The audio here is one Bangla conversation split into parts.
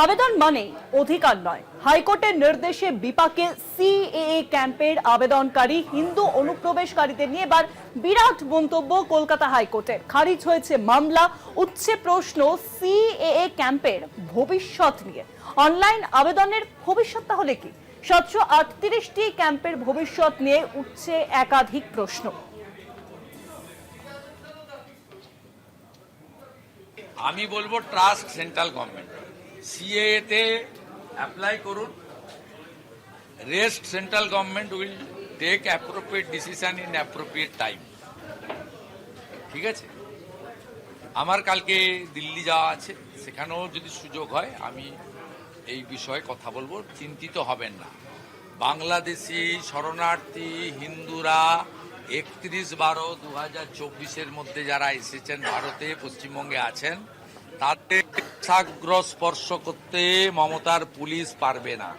আবেদন মানে অধিকার নয়। হাইকোর্টের নির্দেশে বিপাকে সিএএ ক্যাম্পের আবেদনকারী হিন্দু অনুপ্রবেশকারীদের নিয়ে এবার বিরাট মন্তব্য কলকাতা হাইকোর্টের খারিজ হয়েছে মামলা উচ্ছে প্রশ্ন সিএএ ক্যাম্পের ভবিষ্যৎ নিয়ে। অনলাইন আবেদনের ভবিষ্যৎ তাহলে কি? সাতশো আটত্রিশটি ক্যাম্পের ভবিষ্যৎ নিয়ে উঠছে একাধিক প্রশ্ন। আমি বলব, ট্রাস্ট, সেন্ট্রাল গভর্নমেন্ট। সিএতে অ্যাপ্লাই করুন। Rest central government will take appropriate decision in appropriate time ঠিক আছে? আমার কালকে দিল্লি যাওয়া আছে। সেখানেও যদি সুযোগ হয়, আমি এই বিষয়ে কথা বলব। চিন্তিত হবেন না। বাংলাদেশি শরণার্থী হিন্দুরা একত্রিশ বারো দু হাজার চব্বিশের মধ্যে যারা এসেছেন, ভারতে, পশ্চিমবঙ্গে আছেন, তাদের সাগ্র স্পর্শ করতে মমতার পুলিশ পারবে না।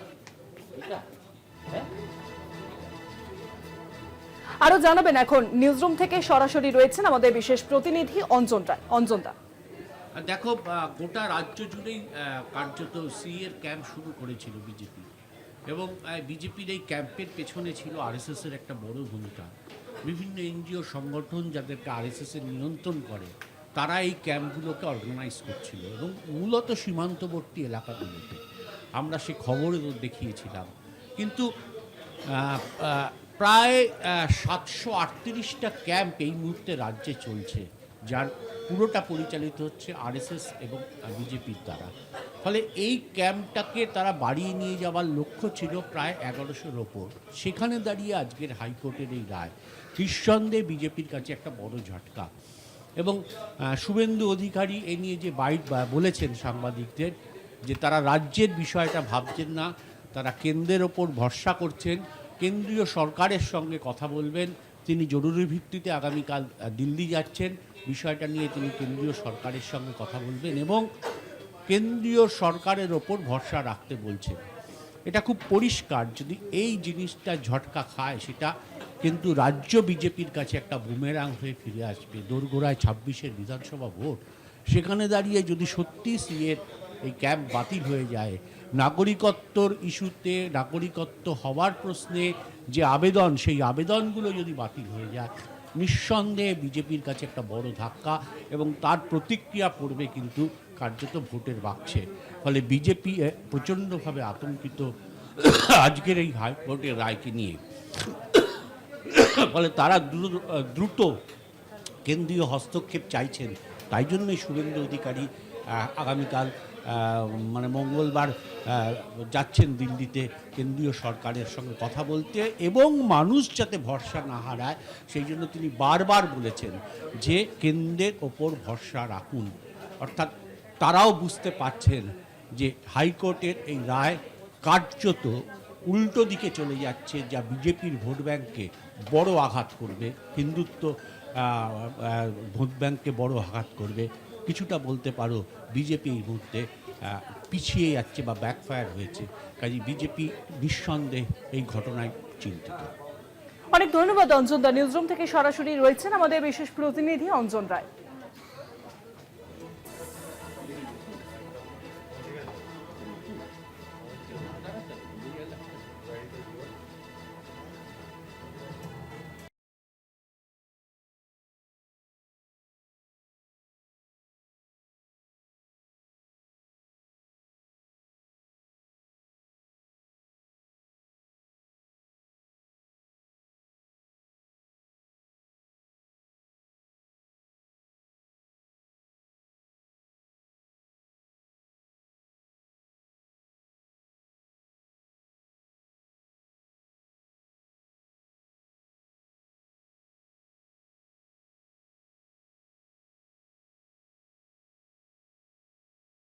আরও জানাবেন এখন নিউজরুম থেকে সরাসরি রয়েছেন আমাদের বিশেষ প্রতিনিধি অঞ্জন রায় অঞ্জন দা। দেখো গোটা রাজ্য জুড়েই কার্যত সি এর ক্যাম্প শুরু করেছিল বিজেপি। এবং বিজেপির এই ক্যাম্পের পেছনে ছিল আরএসএস এর একটা বড় ভূমিকা। বিভিন্ন এনজিও সংগঠন যাদেরকে আরএসএস এর নিয়ন্ত্রণ করে তারা এই ক্যাম্পগুলোকে অর্গানাইজ করছিল এবং মূলত সীমান্তবর্তী এলাকাগুলোতে। আমরা সে খবরও দেখিয়েছিলাম। কিন্তু প্রায় সাতশো আটত্রিশটা ক্যাম্প এই মুহূর্তে রাজ্যে চলছে, যার পুরোটা পরিচালিত হচ্ছে আরএসএস এবং বিজেপির দ্বারা। ফলে এই ক্যাম্পটাকে তারা বাড়িয়ে নিয়ে যাওয়ার লক্ষ্য ছিল প্রায় এগারোশোর ওপর। সেখানে দাঁড়িয়ে আজকের হাইকোর্টের এই রায়। নিঃসন্দেহে বিজেপির কাছে একটা বড় ঝটকা। এবং শুভেন্দু অধিকারী এ নিয়ে যে বাইট বলেছেন সাংবাদিকদের যে তারা রাজ্যের বিষয়টা ভাবছেন না, তারা কেন্দ্রের ওপর ভরসা করছেন, কেন্দ্রীয় সরকারের সঙ্গে কথা বলবেন, তিনি জরুরি ভিত্তিতে আগামীকাল দিল্লি যাচ্ছেন, বিষয়টা নিয়ে তিনি কেন্দ্রীয় সরকারের সঙ্গে কথা বলবেন এবং কেন্দ্রীয় সরকারের ওপর ভরসা রাখতে বলছেন। এটা খুব পরিষ্কার, যদি এই জিনিসটা ঝটকা খায়, সেটা কিন্তু রাজ্য বিজেপির কাছে একটা বুমেরাং হয়ে ফিরে আসবে, দোরগোড়ায় ছাব্বিশের বিধানসভা ভোট। সেখানে দাঁড়িয়ে যদি সত্যি সিএর এই ক্যাম্প বাতিল হয়ে যায়, নাগরিকত্বর ইস্যুতে নাগরিকত্ব হওয়ার প্রশ্নে যে আবেদন, সেই আবেদনগুলো যদি বাতিল হয়ে যায়, নিঃসন্দেহে বিজেপির কাছে একটা বড় ধাক্কা এবং তার প্রতিক্রিয়া পড়বে কিন্তু কার্যত ভোটের বাক্সে। ফলে বিজেপি প্রচণ্ডভাবে আতঙ্কিত আজকের এই হাইকোর্টের রায়কে নিয়ে। ফলে তারা দ্রুত কেন্দ্রীয় হস্তক্ষেপ চাইছেন। তাই জন্যই শুভেন্দু অধিকারী আগামীকাল মানে মঙ্গলবার যাচ্ছেন দিল্লিতে কেন্দ্রীয় সরকারের সঙ্গে কথা বলতে এবং মানুষ যাতে ভরসা না হারায়, সেই জন্য তিনি বারবার বলেছেন যে কেন্দ্রের ওপর ভরসা রাখুন। অর্থাৎ তারাও বুঝতে পারছেন যে হাইকোর্টের এই রায় কার্যত উল্টো দিকে চলে যাচ্ছে, যা বিজেপির ভোট ব্যাংককে বড় আঘাত করবে, হিন্দুত্ব ভোট ব্যাংককে বড় আঘাত করবে। কিছুটা বলতে পারো বিজেপি এই মুহূর্তে পিছিয়ে যাচ্ছে বা ব্যাকফায়ার হয়েছে। কাজে বিজেপি নিঃসন্দেহে এই ঘটনায় চিন্তিত। অনেক ধন্যবাদ অঞ্জন দা। নিউজরুম থেকে সরাসরি রয়েছেন আমাদের বিশেষ প্রতিনিধি অঞ্জন রায়।